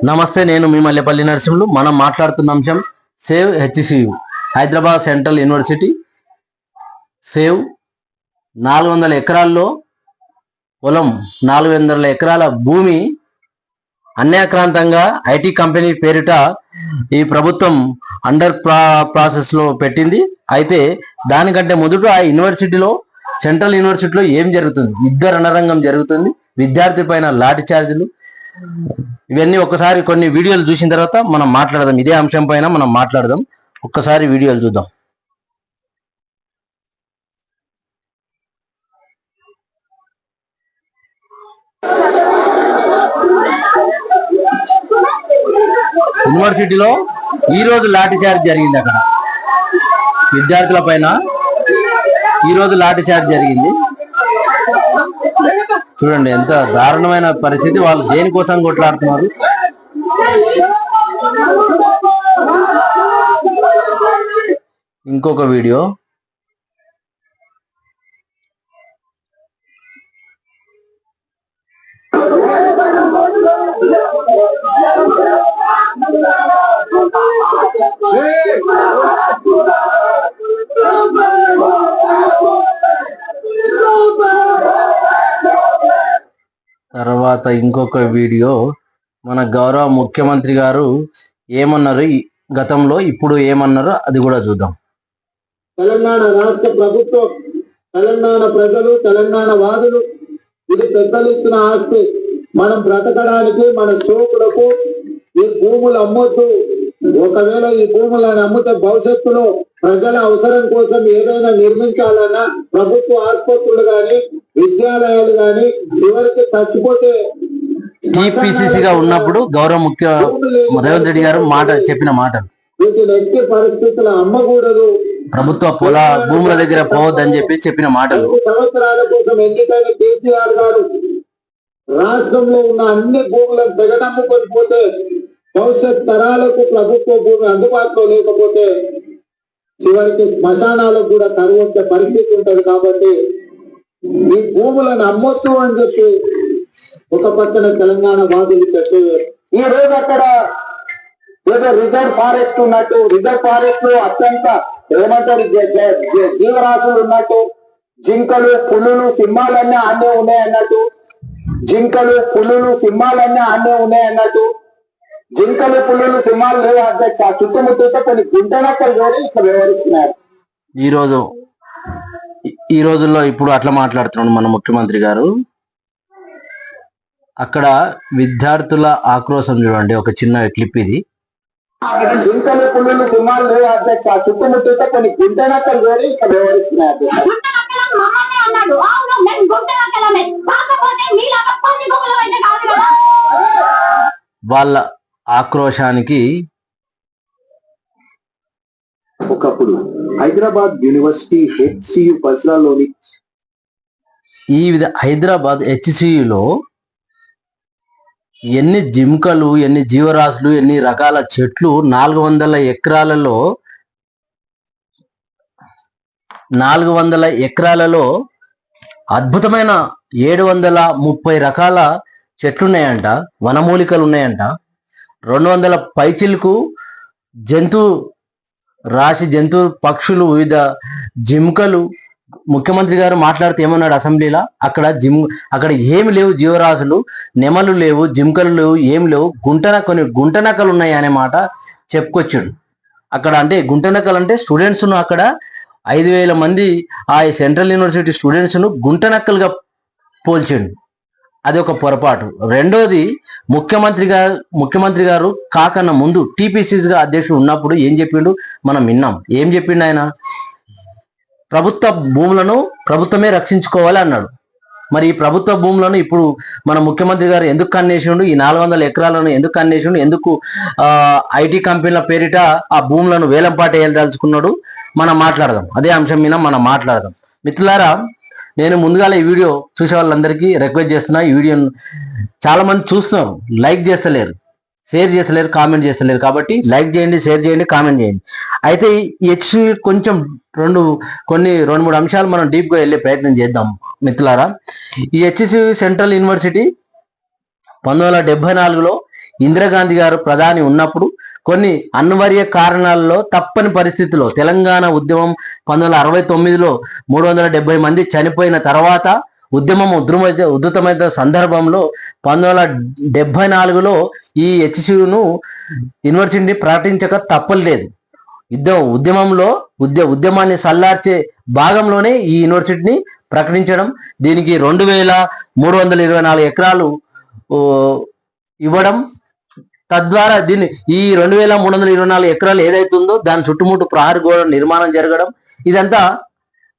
నమస్తే నేను మీ మల్లెపల్లి నరసింహులు మనం మాట్లాడుతున్న అంశం save HCU Hyderabad central university save నాలుగు వందల ఎకరాల్లో పొలం నాలుగు వందల ఎకరాల భూమి అన్యాక్రాంతంగా ఐటీ కంపెనీ పేరిట ఈ ప్రభుత్వం అండర్ ప్రా ప్రాసెస్లో పెట్టింది. అయితే దానికంటే మొదట ఆ యూనివర్సిటీలో సెంట్రల్ యూనివర్సిటీలో ఏం జరుగుతుంది? విద్య రణరంగం జరుగుతుంది. విద్యార్థి పైన లాఠీ ఛార్జీలు ఇవన్నీ ఒకసారి కొన్ని వీడియోలు చూసిన తర్వాత మనం మాట్లాడదాం. ఇదే అంశం పైన మనం మాట్లాడదాం. ఒక్కసారి వీడియోలు చూద్దాం. యూనివర్సిటీలో ఈ రోజు లాఠీ చార్జ్ జరిగింది అక్కడ. విద్యార్థుల పైన ఈ రోజు లాఠీ చార్జ్ జరిగింది. చూడండి ఎంత దారుణమైన పరిస్థితి. వాళ్ళు దేనికోసం కొట్లాడుతున్నారు? ఇంకొక వీడియో. తర్వాత ఇంకొక వీడియో. మన గౌరవ ముఖ్యమంత్రి గారు ఏమన్నారు? గతంలో ఇప్పుడు ఏమన్నారో అది కూడా చూద్దాం. తెలంగాణ రాష్ట్ర ప్రభుత్వం తెలంగాణ ప్రజలు తెలంగాణ వాదులు ఇది పెద్దలు ఇచ్చిన ఆస్తి. మనం బ్రతకడానికి మన సోకులకు ఈ భూములు అమ్మొద్దు. ఒకవేళ ఈ భూములను అమ్మితే భవిష్యత్తులో ప్రజల అవసరం కోసం ఏదైనా నిర్మించాలన్నా ప్రభుత్వ ఆసుపత్రులు కానీ విద్యాలయాలు గాని చివరికి చచ్చిపోతే TPCC గా ఉన్నప్పుడు గౌరవ ముఖ్య రేవంత్ రెడ్డి గారు మాట చెప్పిన మాటలు. వీటిని ఎట్టి పరిస్థితులు అమ్మకూడదు. ప్రభుత్వ పొల భూముల దగ్గర పోవద్దని చెప్పి చెప్పిన మాటలు. సంవత్సరాల కోసం ఎన్నికైన కేసీఆర్ గారు రాష్ట్రంలో ఉన్న అన్ని భూములను తెగనమ్ముకొని పోతే భవిష్యత్ తరాలకు ప్రభుత్వ భూమి అందుబాటులో లేకపోతే చివరికి శ్మశానాలకు కూడా కరువు వచ్చే పరిస్థితి ఉంటది కాబట్టి ఈ భూములను అమ్మొద్దు అని చెప్పి ఒక పక్కన తెలంగాణ వాదులు చర్చ ఈ రోజు అక్కడ ఏదో రిజర్వ్ ఫారెస్ట్ ఉన్నట్టు రిజర్వ్ ఫారెస్ట్లో అత్యంత ఏమంటారు జీవరాశులు ఉన్నట్టు జింకలు పులులు సింహాలన్నీ ఆనే ఉన్నాయి అన్నట్టు జింకలు పులులు సింహాలన్నీ ఆనే ఉన్నాయి అన్నట్టు జింకలు పులులు సింహాలు లేవు అధ్యక్ష చుట్టుముట్టుతో కొన్ని గుంటనక్కలు కూడా ఇక్కడ వివరిస్తున్నారు. ఈ రోజు ఈ- రోజుల్లో ఇప్పుడు అట్లా మాట్లాడుతున్నాడు మన ముఖ్యమంత్రి గారు. అక్కడ విద్యార్థుల ఆక్రోశం చూడండి ఒక చిన్న క్లిప్ ఇది. జింకలు పులులు సింహాలు లేవు అధ్యక్ష. ఆ చుట్టుముట్టితే కొన్ని గుంటనక్కలు కూడా ఇక్కడ వివరిస్తున్నారు అధ్యక్ష గుంటనక్కలం మమ్మల్ని అన్నాడు అవును మేము గుంటనక్కలమే కాకపోతే మీలాగా పంది గుమ్మలం అయితే కాదు కదా వాళ్ళ ఆక్రోశానికి ఒకప్పుడు హైదరాబాద్ యూనివర్సిటీ హెచ్సియు పరిసరాల్లోని ఈ విధ హైదరాబాద్ హెచ్సియులో ఎన్ని జింకలు ఎన్ని జీవరాశులు ఎన్ని రకాల చెట్లు నాలుగు వందల ఎకరాలలో నాలుగు వందల ఎకరాలలో అద్భుతమైన ఏడు వందల ముప్పై రకాల చెట్లు ఉన్నాయంట వనమూలికలు ఉన్నాయంట రెండు వందల పైచిలకు జంతు రాశి జంతు పక్షులు వివిధ జింకలు ముఖ్యమంత్రి గారు మాట్లాడితే ఏమన్నాడు అసెంబ్లీలో? అక్కడ జిమ్ అక్కడ ఏమి లేవు జీవరాశులు నెమలు లేవు జింకలు లేవు ఏమి లేవు. గుంటన కొన్ని గుంటనకలు ఉన్నాయి అనే మాట చెప్పుకొచ్చాడు. అక్కడ అంటే గుంటనకలు అంటే స్టూడెంట్స్ను అక్కడ ఐదు వేల మంది ఆ సెంట్రల్ యూనివర్సిటీ స్టూడెంట్స్ను గుంటనక్కలుగా పోల్చిండు. అది ఒక పొరపాటు. రెండోది ముఖ్యమంత్రి గారు ముఖ్యమంత్రి గారు కాకన్నా ముందు టీపీసీసీ గా అధ్యక్షుడు ఉన్నప్పుడు ఏం చెప్పిండు? మనం విన్నాం. ఏం చెప్పిండు ఆయన? ప్రభుత్వ భూములను ప్రభుత్వమే రక్షించుకోవాలి అన్నాడు. మరి ఈ ప్రభుత్వ భూములను ఇప్పుడు మన ముఖ్యమంత్రి గారు ఎందుకు కన్నేసిండు ఈ నాలుగు వందల ఎకరాలను ఎందుకు కన్నేసిండు ఎందుకు ఐటీ కంపెనీల పేరిట ఆ భూములను వేలంపాట వేయదలుచుకున్నాడు మనం మాట్లాడదాం. అదే అంశం మీద మనం మాట్లాడదాం. మిత్రులారా నేను ముందుగాల ఈ వీడియో చూసే వాళ్ళందరికీ రిక్వెస్ట్ చేస్తున్నా. ఈ వీడియోను చాలా మంది చూస్తున్నారు. లైక్ చేస్తలేరు. షేర్ చేస్తలేరు కామెంట్ చేస్తలేరు. కాబట్టి లైక్ చేయండి షేర్ చేయండి కామెంట్ చేయండి. అయితే ఈ హెచ్ కొంచెం రెండు కొన్ని రెండు మూడు అంశాలు మనం డీప్గా వెళ్ళే ప్రయత్నం చేద్దాం మిత్రులారా. ఈ హెచ్సి సెంట్రల్ యూనివర్సిటీ పంతొమ్మిది వందల డెబ్బై నాలుగులో ఇందిరాగాంధీ గారు ప్రధాని ఉన్నప్పుడు కొన్ని అనివార్య కారణాల్లో తప్పని పరిస్థితిలో తెలంగాణ ఉద్యమం పంతొమ్మిది వందల అరవై తొమ్మిదిలో మూడు వందల డెబ్బై మంది చనిపోయిన తర్వాత ఉద్యమం ఉధృమ ఉధృతమైన సందర్భంలో పంతొమ్మిది వందల డెబ్బై నాలుగులో ఈ హెచ్సియును యూనివర్సిటీని ప్రకటించక తప్పలేదు. యుద్ధం ఉద్యమంలో ఉద్య ఉద్యమాన్ని సల్లార్చే భాగంలోనే ఈ యూనివర్సిటీని ప్రకటించడం దీనికి రెండు వేల మూడు వందల ఇరవై నాలుగు ఎకరాలు ఇవ్వడం తద్వారా దీన్ని ఈ రెండు వేల మూడు వందల ఇరవై నాలుగు ఎకరాలు ఏదైతే ఉందో దాని చుట్టుముట్టు ప్రహరీ గోడ నిర్మాణం జరగడం ఇదంతా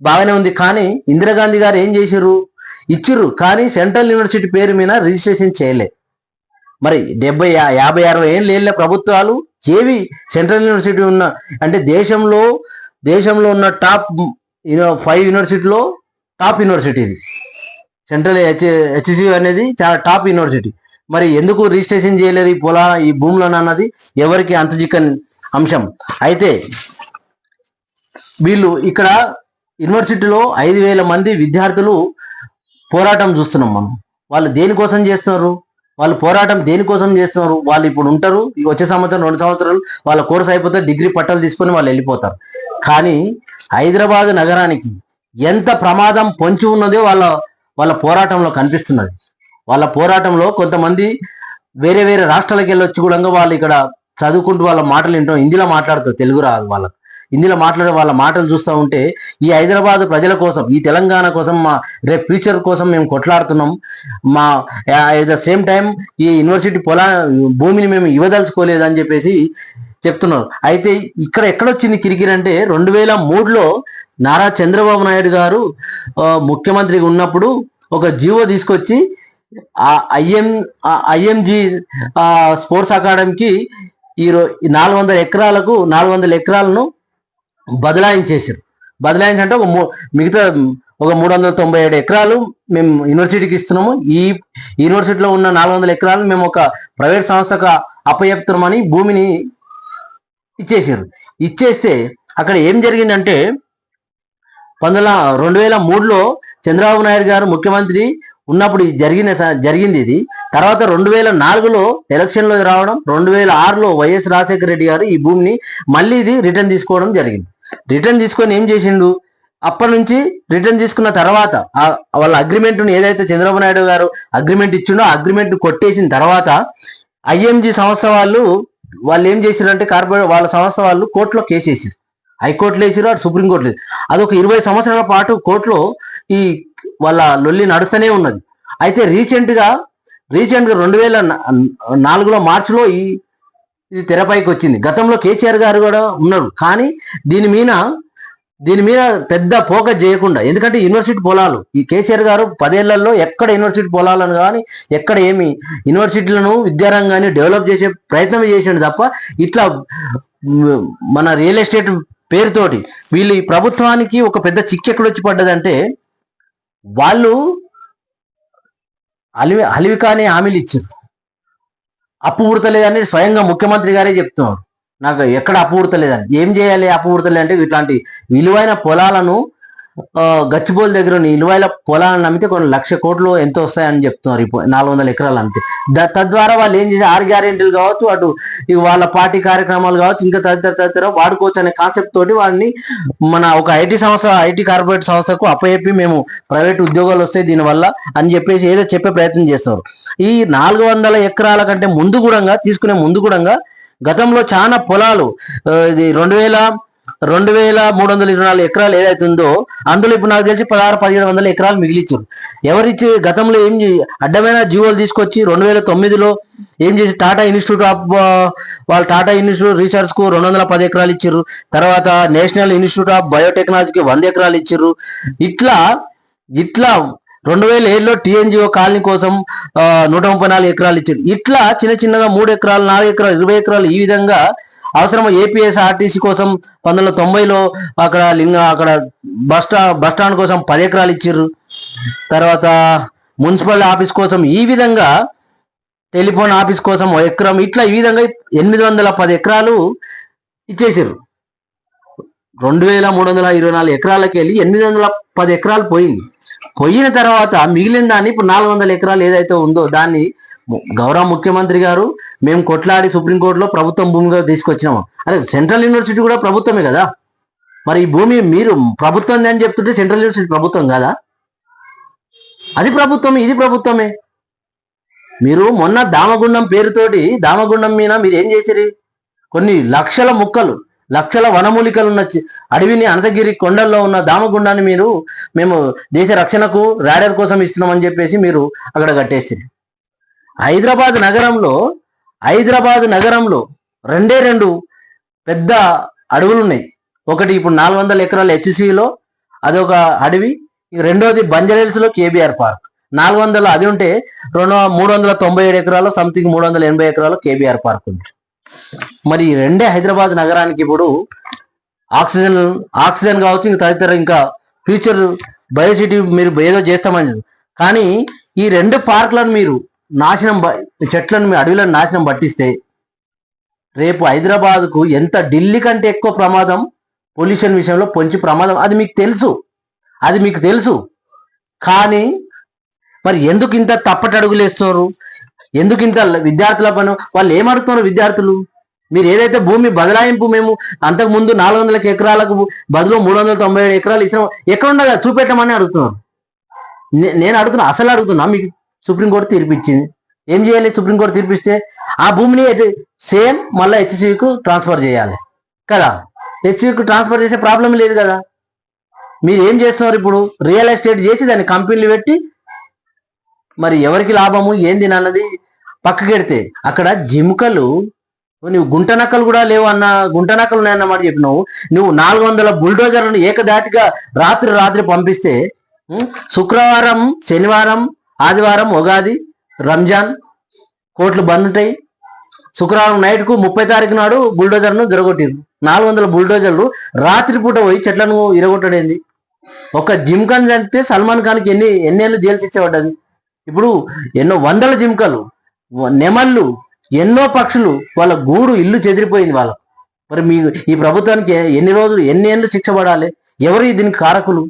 బాగానే ఉంది. కానీ ఇందిరాగాంధీ గారు ఏం చేశారు? ఇచ్చిర్రు కానీ సెంట్రల్ యూనివర్సిటీ పేరు మీద రిజిస్ట్రేషన్ చేయలే. మరి డెబ్బై యాభై అరవై ఏళ్ళు ఏళ్ళ ప్రభుత్వాలు ఏవి సెంట్రల్ యూనివర్సిటీ ఉన్న అంటే దేశంలో దేశంలో ఉన్న టాప్ ఫైవ్ యూనివర్సిటీలో టాప్ యూనివర్సిటీ ఇది. సెంట్రల్ హెచ్ హెచ్సి అనేది చాలా టాప్ యూనివర్సిటీ. మరి ఎందుకు రిజిస్ట్రేషన్ చేయలేదు ఈ పొలా ఈ భూములను అన్నది ఎవరికి అంతజిక్కని అంశం. అయితే వీళ్ళు ఇక్కడ యూనివర్సిటీలో ఐదు వేల మంది విద్యార్థులు పోరాటం చూస్తున్నాం మనం. వాళ్ళు దేనికోసం చేస్తున్నారు? వాళ్ళు పోరాటం దేనికోసం చేస్తున్నారు? వాళ్ళు ఇప్పుడు ఉంటారు ఈ వచ్చే సంవత్సరం రెండు సంవత్సరాలు వాళ్ళ కోర్స్ అయిపోతే డిగ్రీ పట్టాలు తీసుకొని వాళ్ళు వెళ్ళిపోతారు. కానీ హైదరాబాద్ నగరానికి ఎంత ప్రమాదం పొంచి ఉన్నదో వాళ్ళ వాళ్ళ పోరాటంలో కనిపిస్తున్నది. వాళ్ళ పోరాటంలో కొంతమంది వేరే వేరే రాష్ట్రాలకు వెళ్ళొచ్చి కూడా వాళ్ళు ఇక్కడ చదువుకుంటూ వాళ్ళ మాటలు వింటాం హిందీలో మాట్లాడుతారు తెలుగు రాదు వాళ్ళకి. హిందీలో మాట్లాడే వాళ్ళ మాటలు చూస్తూ ఉంటే ఈ హైదరాబాద్ ప్రజల కోసం ఈ తెలంగాణ కోసం మా రేపు ఫ్యూచర్ కోసం మేము కొట్లాడుతున్నాం. మా ఎట్ ద సేమ్ టైం ఈ యూనివర్సిటీ పొలా భూమిని మేము ఇవ్వదలుచుకోలేదు అని చెప్పేసి చెప్తున్నారు. అయితే ఇక్కడ ఎక్కడొచ్చింది కిరికిరి అంటే రెండు వేల మూడులో నారా చంద్రబాబు నాయుడు గారు ముఖ్యమంత్రిగా ఉన్నప్పుడు ఒక జీవో తీసుకొచ్చి ఐఎం ఐఎంజి స్పోర్ట్స్ అకాడమీకి ఈ నాలుగు వందల ఎకరాలకు నాలుగు వందల ఎకరాలను బదలాయించేసారు బదలాయించి ఒక మిగతా ఒక మూడు వందల తొంభై ఏడు ఎకరాలు మేము యూనివర్సిటీకి ఇస్తున్నాము. ఈ యూనివర్సిటీలో ఉన్న నాలుగు వందల ఎకరాలు మేము ఒక ప్రైవేట్ సంస్థకు అప్పచెప్తున్నామని భూమిని ఇచ్చేసారు ఇచ్చేస్తే అక్కడ ఏం జరిగిందంటే పంతొమ్మిది రెండు వేల మూడులో చంద్రబాబు నాయుడు గారు ముఖ్యమంత్రి ఉన్నప్పుడు ఇది జరిగిన స- జరిగింది ఇది. తర్వాత రెండు వేల నాలుగులో ఎలక్షన్లో రావడం రెండు వేల ఆరులో వైఎస్ రాజశేఖర రెడ్డి గారు ఈ భూమిని మళ్ళీ ఇది రిటర్న్ తీసుకోవడం జరిగింది. రిటర్న్ తీసుకొని ఏం చేసిండు? అప్పటి నుంచి రిటర్న్ తీసుకున్న తర్వాత వాళ్ళ అగ్రిమెంట్ను ఏదైతే చంద్రబాబు నాయుడు గారు అగ్రిమెంట్ ఇచ్చిండో ఆ అగ్రిమెంట్ కొట్టేసిన తర్వాత ఐఎంజీ సంస్థ వాళ్ళు వాళ్ళు ఏం చేసిరంటే కార్పొరేట్ వాళ్ళ సంస్థ వాళ్ళు కోర్టులో కేసు వేసారు హైకోర్టులో వేసారు అటు సుప్రీంకోర్టులో అదొక ఇరవై సంవత్సరాల పాటు కోర్టులో ఈ వాళ్ళ లొల్లి నడుస్తూనే ఉన్నది. అయితే రీసెంట్గా రీసెంట్గా రెండు వేల నాలుగులో మార్చిలో ఈ ఇది తెరపైకి వచ్చింది. గతంలో కేసీఆర్ గారు కూడా ఉన్నారు. కానీ దీని మీద దీని మీద పెద్ద ఫోకస్ చేయకుండా ఎందుకంటే యూనివర్సిటీ పొలాలు ఈ కేసీఆర్ గారు పదేళ్ళలో ఎక్కడ యూనివర్సిటీ పొలాలను కానీ ఎక్కడ ఏమి యూనివర్సిటీలను విద్యారంగాన్ని డెవలప్ చేసే ప్రయత్నం చేసిండు తప్ప ఇట్లా మన రియల్ ఎస్టేట్ పేరుతోటి వీళ్ళు ఈ ప్రభుత్వానికి ఒక పెద్ద చిక్కు ఎక్కడొచ్చి పడ్డదంటే వాళ్ళు అలివి అలివికానే హామీలు ఇచ్చారు. అప్పు పుడతలేదని స్వయంగా ముఖ్యమంత్రి గారే చెప్తున్నారు. నాకు ఎక్కడ అప్పు పుడతలేదని ఏం చేయాలి అప్పు పుడతలే అంటే ఇట్లాంటి విలువైన పొలాలను గచ్చిబోల్ దగ్గర ఉన్న ఇలువైల పొలాలను అమ్మితే కొన్ని లక్ష కోట్లు ఎంత వస్తాయని చెప్తున్నారు ఇప్పుడు నాలుగు వందల ఎకరాలు అమ్మితే తద్వారా వాళ్ళు ఏం చేసి ఆరు గ్యారెంటీలు కావచ్చు అటు వాళ్ళ పార్టీ కార్యక్రమాలు కావచ్చు ఇంకా తదితర తదితర వాడుకోవచ్చు అనే కాన్సెప్ట్ తోటి వాడిని మన ఒక ఐటీ సంస్థ ఐటీ కార్పొరేట్ సంస్థకు అప్పచెప్పి మేము ప్రైవేట్ ఉద్యోగాలు వస్తాయి దీనివల్ల అని చెప్పేసి ఏదో చెప్పే ప్రయత్నం చేస్తారు ఈ నాలుగు వందల ఎకరాల కంటే ముందు కూడా తీసుకునే ముందు కూడా గతంలో చాలా పొలాలు ఇది రెండు వేల రెండు వేల మూడు వందల ఇరవై నాలుగు ఎకరాలు ఏదైతే ఉందో అందులో ఇప్పుడు నాకు తెలిసి పదహారు పదిహేడు వందల ఎకరాలు మిగిలిచ్చారు. ఎవరిచ్చి గతంలో ఏం అడ్డమైన జీవోలు తీసుకొచ్చి రెండు వేల తొమ్మిదిలో ఏం చేసి టాటా ఇన్స్టిట్యూట్ ఆఫ్ వాళ్ళు టాటా ఇన్స్టిట్యూట్ రీసెర్చ్కు రెండు వందల పది ఎకరాలు ఇచ్చారు తర్వాత నేషనల్ ఇన్స్టిట్యూట్ ఆఫ్ బయోటెక్నాలజీకి వంద ఎకరాలు ఇచ్చారు ఇట్లా ఇట్లా రెండు వేల ఏడులో టీఎన్జిఓ కాలనీ కోసం నూట ముప్పై నాలుగు ఎకరాలు ఇచ్చారు ఇట్లా చిన్న చిన్నగా మూడు ఎకరాలు నాలుగు ఎకరాలు ఇరవై ఎకరాలు ఈ విధంగా అవసరం ఏపీఎస్ ఆర్టీసీ కోసం పంతొమ్మిది వందల తొంభైలో అక్కడ లింగ అక్కడ బస్ స్టా బస్ స్టాండ్ కోసం పది ఎకరాలు ఇచ్చారు తర్వాత మున్సిపల్ ఆఫీస్ కోసం ఈ విధంగా టెలిఫోన్ ఆఫీస్ కోసం ఎకరం ఇట్లా ఈ విధంగా ఎనిమిది వందల పది ఎకరాలు ఇచ్చేసారు రెండు వేల మూడు వందల ఇరవై నాలుగు ఎకరాలకి వెళ్ళి ఎనిమిది వందల పది ఎకరాలు పోయింది. పోయిన తర్వాత మిగిలిన దాన్ని ఇప్పుడు నాలుగు వందల ఎకరాలు ఏదైతే ఉందో దాన్ని గౌరవ ముఖ్యమంత్రి గారు మేము కొట్లాడి సుప్రీంకోర్టులో ప్రభుత్వం భూమిగా తీసుకొచ్చినాము. అరే సెంట్రల్ యూనివర్సిటీ కూడా ప్రభుత్వమే కదా? మరి ఈ భూమి మీరు ప్రభుత్వం అని చెప్తుంటే సెంట్రల్ యూనివర్సిటీ ప్రభుత్వం కాదా? అది ప్రభుత్వం ఇది ప్రభుత్వమే. మీరు మొన్న దామగుండం పేరుతోటి దామగుండం మీద మీరు ఏం చేసిరి కొన్ని లక్షల ముక్కలు లక్షల వనమూలికలు ఉన్న అడవిని అనంతగిరి కొండల్లో ఉన్న దామగుండాన్ని మీరు మేము దేశ రక్షణకు రాడర్ కోసం ఇస్తున్నామని చెప్పేసి మీరు అక్కడ కట్టేసిరి హైదరాబాద్ నగరంలో హైదరాబాద్ నగరంలో రెండే రెండు పెద్ద అడవులు ఉన్నాయి ఒకటి ఇప్పుడు నాలుగు వందల ఎకరాల హెచ్సిలో అదొక అడవి. రెండోది బంజరేల్స్లో కేబీఆర్ పార్క్. నాలుగు వందల అది ఉంటే రెండు మూడు వందల తొంభై ఏడు ఎకరాలు సంథింగ్ మూడు వందల ఎనభై ఎకరాలు కేబీఆర్ పార్క్ ఉంది. మరి ఈ రెండే హైదరాబాద్ నగరానికి ఇప్పుడు ఆక్సిజన్ ఆక్సిజన్ కావచ్చు ఇంకా తదితర ఇంకా ఫ్యూచర్ బయోసిటీ మీరు ఏదో చేస్తామని కానీ ఈ రెండు పార్కులను మీరు నాశనం బ- చెట్లను మీ అడవులను నాశనం పట్టిస్తే రేపు హైదరాబాద్కు ఎంత ఢిల్లీ కంటే ఎక్కువ ప్రమాదం పొల్యూషన్ విషయంలో పొంచి ప్రమాదం అది మీకు తెలుసు. అది మీకు తెలుసు. కానీ మరి ఎందుకు ఇంత తప్పటడుగులు వేస్తున్నారు ఎందుకు ఇంత విద్యార్థుల పను? వాళ్ళు ఏమడుతున్నారు విద్యార్థులు? మీరు ఏదైతే భూమి బదలాయింపు మేము అంతకు ముందు నాలుగు వందల ఎకరాలకు బదులు మూడు వందల తొంభై ఏడు ఎకరాలు ఇచ్చినాం ఎక్కడ ఉండగా చూపెట్టమని అడుగుతున్నారు. నేను అడుగుతున్నా అసలు అడుగుతున్నా మీకు సుప్రీంకోర్టు తీర్పిచ్చింది. ఏం చేయాలి? సుప్రీంకోర్టు తీర్పిస్తే ఆ భూమిని సేమ్ మళ్ళీ హెచ్సికు ట్రాన్స్ఫర్ చేయాలి. కదా? హెచ్సికు ట్రాన్స్ఫర్ చేసే ప్రాబ్లం లేదు కదా? మీరు ఏం చేస్తున్నారు ఇప్పుడు? రియల్ ఎస్టేట్ చేసి దాన్ని కంపెనీలు పెట్టి మరి ఎవరికి లాభము? ఏంది అన్నది పక్కకెడితే అక్కడ జిముకలు నువ్వు గుంట నక్కలు కూడా లేవు అన్న గుంట నక్కలు ఉన్నాయన్నమాట చెప్పినావు. నువ్వు నాలుగు వందల బుల్డోజర్లను ఏకదాటిగా రాత్రి రాత్రి పంపిస్తే శుక్రవారం శనివారం ఆదివారం ఉగాది రంజాన్ కోట్లు బంద్ ఉంటాయి శుక్రవారం నైట్కు ముప్పై తారీఖు నాడు బుల్డోజర్ను జరగొట్టిరు. నాలుగు వందల బుల్డోజర్లు రాత్రిపూట పోయి చెట్లను ఇరగొట్టడేంది. ఒక జిమ్కాన్ చంపితే సల్మాన్ ఖాన్కి ఎన్ని ఎన్నేళ్ళు జైలు శిక్ష పడ్డది? ఇప్పుడు ఎన్నో వందల జింకలు నెమళ్ళు ఎన్నో పక్షులు వాళ్ళ గూడు ఇల్లు చెదిరిపోయింది వాళ్ళ మరి మీ ఈ ప్రభుత్వానికి ఎన్ని రోజులు ఎన్ని ఏళ్ళు శిక్ష పడాలి? ఎవరు దీనికి కారకులు?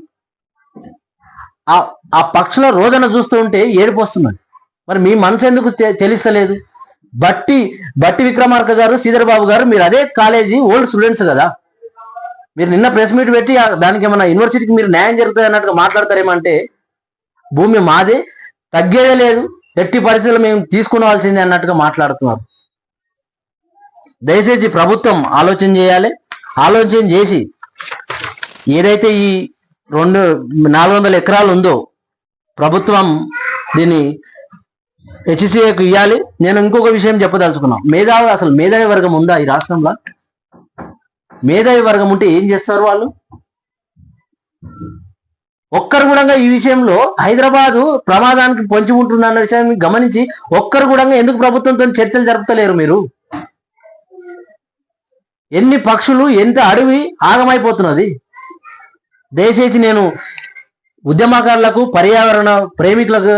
ఆ ఆ పక్షుల రోదన చూస్తూ ఉంటే ఏడుపు వస్తున్నది మరి మీ మనసు ఎందుకు తెలిస్తలేదు? బట్టి బట్టి విక్రమార్క గారు శ్రీధర్ బాబు గారు మీరు అదే కాలేజీ ఓల్డ్ స్టూడెంట్స్ కదా. మీరు నిన్న ప్రెస్ మీట్ పెట్టి దానికి ఏమన్నా యూనివర్సిటీకి మీరు న్యాయం జరుగుతుంది అన్నట్టుగా మాట్లాడతారేమంటే భూమి మాదే తగ్గేదే లేదు. ఎట్టి పరిస్థితుల్లో మేము తీసుకునవలసిందే అన్నట్టుగా మాట్లాడుతున్నారు. దయచేసి ప్రభుత్వం ఆలోచన చేయాలి. ఆలోచన చేసి ఏదైతే ఈ రెండు నాలుగు వందల ఎకరాలు ఉందో ప్రభుత్వం దీన్ని హెచ్సిఏకు ఇవ్వాలి నేను ఇంకొక విషయం చెప్పదలుచుకున్నాను మేధావి అసలు మేధావి వర్గం ఉందా ఈ రాష్ట్రంలో? మేధావి వర్గం ఉంటే ఏం చేస్తారు వాళ్ళు? ఒక్కరు కూడా ఈ విషయంలో హైదరాబాదు ప్రమాదానికి పొంచి ఉంటుందన్న విషయాన్ని గమనించి ఒక్కరు కూడా ఎందుకు ప్రభుత్వంతో చర్చలు జరుపుతలేరు మీరు? ఎన్ని పక్షులు ఎంత అడవి ఆగమైపోతున్నది? దయచేసి నేను ఉద్యమకారులకు పర్యావరణ ప్రేమికులకు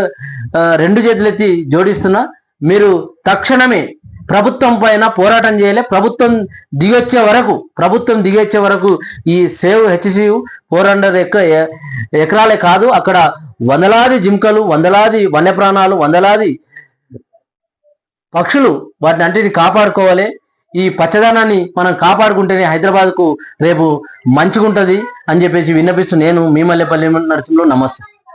రెండు చేతులెత్తి జోడిస్తున్నా. మీరు తక్షణమే ప్రభుత్వం పైన పోరాటం చేయలే. ప్రభుత్వం దిగొచ్చే వరకు ప్రభుత్వం దిగొచ్చే వరకు ఈ సేవ్ హెచ్సి ఫోర్ హండ్రెడ్ ఎక ఎకరాలే కాదు. అక్కడ వందలాది జింకలు వందలాది వన్యప్రాణాలు వందలాది పక్షులు వాటిని అంటిని కాపాడుకోవాలి. ఈ పచ్చదనాన్ని మనం కాపాడుకుంటేనే హైదరాబాద్కు రేపు మంచిగుంటది అని చెప్పేసి విన్నపిస్తూ నేను మీ మల్లెపల్లి నమస్తే.